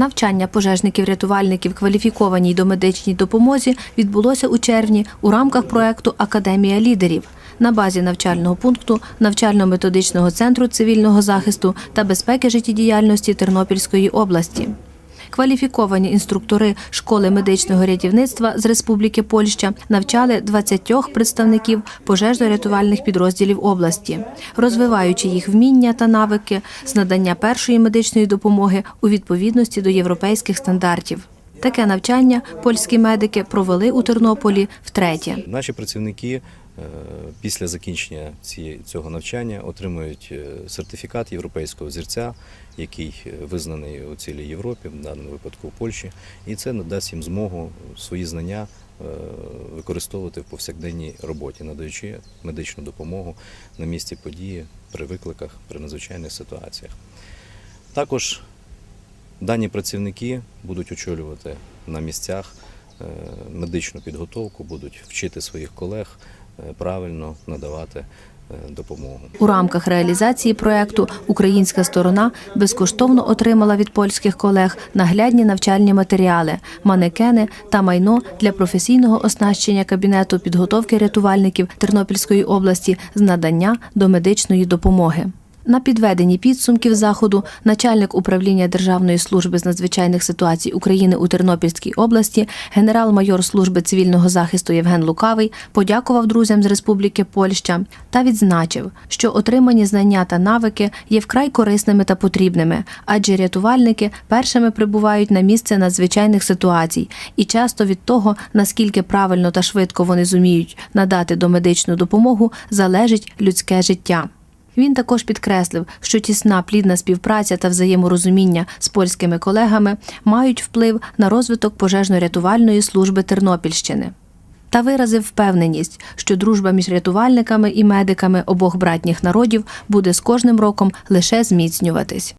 Навчання пожежників-рятувальників кваліфікованій домедичній допомозі відбулося у червні у рамках проекту Академія лідерів на базі навчального пункту навчально-методичного центру цивільного захисту та безпеки життєдіяльності Тернопільської області. Кваліфіковані інструктори школи медичного рятівництва з Республіки Польща навчали 20 представників пожежно-рятувальних підрозділів області, розвиваючи їх вміння та навики з надання першої медичної допомоги у відповідності до європейських стандартів. Таке навчання польські медики провели у Тернополі втретє. Наші працівники після закінчення цього навчання отримують е, сертифікат європейського зірця, який е, визнаний у цілій Європі, в даному випадку в Польщі, і це надасть їм змогу свої знання е, використовувати в повсякденній роботі, надаючи медичну допомогу на місці події при викликах, при надзвичайних ситуаціях. Також дані працівники будуть очолювати на місцях е, медичну підготовку, будуть вчити своїх колег е, правильно надавати е, допомогу. У рамках реалізації проекту українська сторона безкоштовно отримала від польських колег наглядні навчальні матеріали, манекени та майно для професійного оснащення кабінету підготовки рятувальників Тернопільської області з надання до медичної допомоги. На підведенні підсумків заходу начальник управління Державної служби з надзвичайних ситуацій України у Тернопільській області, генерал-майор служби цивільного захисту Євген Лукавий подякував друзям з Республіки Польща та відзначив, що отримані знання та навики є вкрай корисними та потрібними, адже рятувальники першими прибувають на місце надзвичайних ситуацій, і часто від того, наскільки правильно та швидко вони зуміють надати домедичну допомогу, залежить людське життя. Він також підкреслив, що тісна плідна співпраця та взаєморозуміння з польськими колегами мають вплив на розвиток пожежно-рятувальної служби Тернопільщини. Та виразив впевненість, що дружба між рятувальниками і медиками обох братніх народів буде з кожним роком лише зміцнюватись.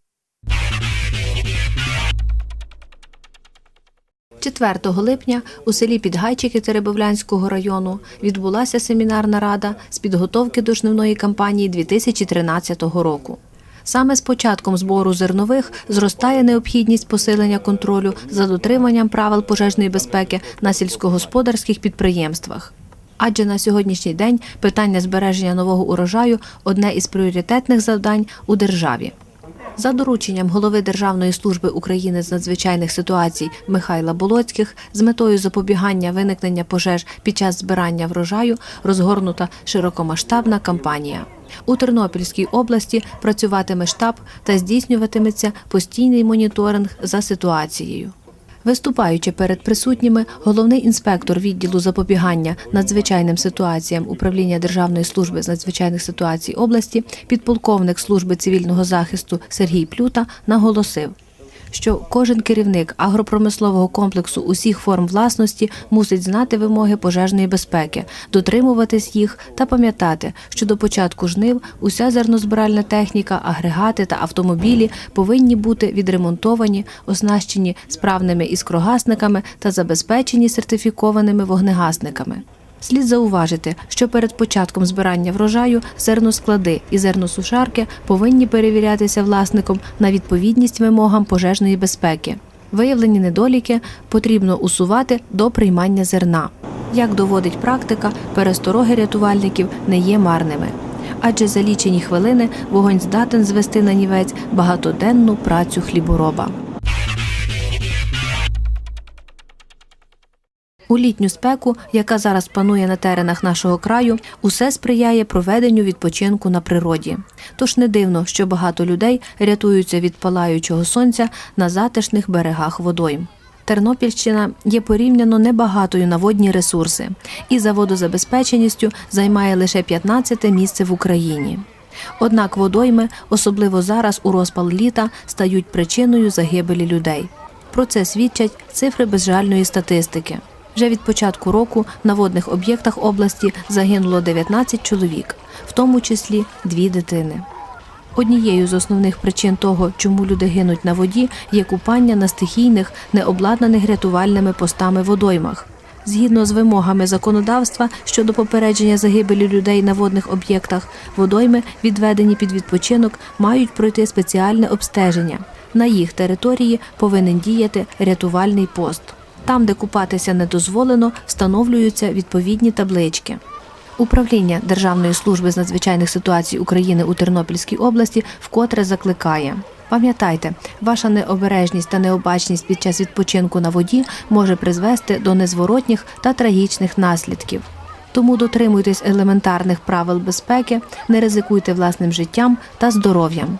4 липня у селі Підгайчики Теребовлянського району відбулася семінарна рада з підготовки до жнивної кампанії 2013 року. Саме з початком збору зернових зростає необхідність посилення контролю за дотриманням правил пожежної безпеки на сільськогосподарських підприємствах. Адже на сьогоднішній день питання збереження нового урожаю одне із пріоритетних завдань у державі. За дорученням голови Державної служби України з надзвичайних ситуацій Михайла Болоцьких з метою запобігання виникнення пожеж під час збирання врожаю розгорнута широкомасштабна кампанія. У Тернопільській області працюватиме штаб та здійснюватиметься постійний моніторинг за ситуацією. Виступаючи перед присутніми, головний інспектор відділу запобігання надзвичайним ситуаціям управління Державної служби з надзвичайних ситуацій області, підполковник служби цивільного захисту Сергій Плюта наголосив. Що кожен керівник агропромислового комплексу усіх форм власності мусить знати вимоги пожежної безпеки, дотримуватись їх та пам'ятати, що до початку жнив уся зернозбиральна техніка, агрегати та автомобілі повинні бути відремонтовані, оснащені справними іскрогасниками та забезпечені сертифікованими вогнегасниками. Слід зауважити, що перед початком збирання врожаю зерносклади і зерносушарки повинні перевірятися власником на відповідність вимогам пожежної безпеки. Виявлені недоліки потрібно усувати до приймання зерна. Як доводить практика, перестороги рятувальників не є марними. Адже за лічені хвилини вогонь здатен звести на нівець багатоденну працю хлібороба. У літню спеку, яка зараз панує на теренах нашого краю, усе сприяє проведенню відпочинку на природі. Тож не дивно, що багато людей рятуються від палаючого сонця на затишних берегах водойм. Тернопільщина є порівняно небагатою на водні ресурси і за водозабезпеченістю займає лише 15 місце в Україні. Однак водойми, особливо зараз у розпал літа, стають причиною загибелі людей. Про це свідчать цифри безжальної статистики. Вже від початку року на водних об'єктах області загинуло 19 чоловік, в тому числі дві дитини. Однією з основних причин того, чому люди гинуть на воді, є купання на стихійних, необладнаних рятувальними постами водоймах. Згідно з вимогами законодавства щодо попередження загибелі людей на водних об'єктах, водойми, відведені під відпочинок, мають пройти спеціальне обстеження. на їх території повинен діяти рятувальний пост. Там, де купатися не дозволено, встановлюються відповідні таблички. Управління Державної служби з надзвичайних ситуацій України у Тернопільській області вкотре закликає. Пам'ятайте, ваша необережність та необачність під час відпочинку на воді може призвести до незворотніх та трагічних наслідків. Тому дотримуйтесь елементарних правил безпеки, не ризикуйте власним життям та здоров'ям.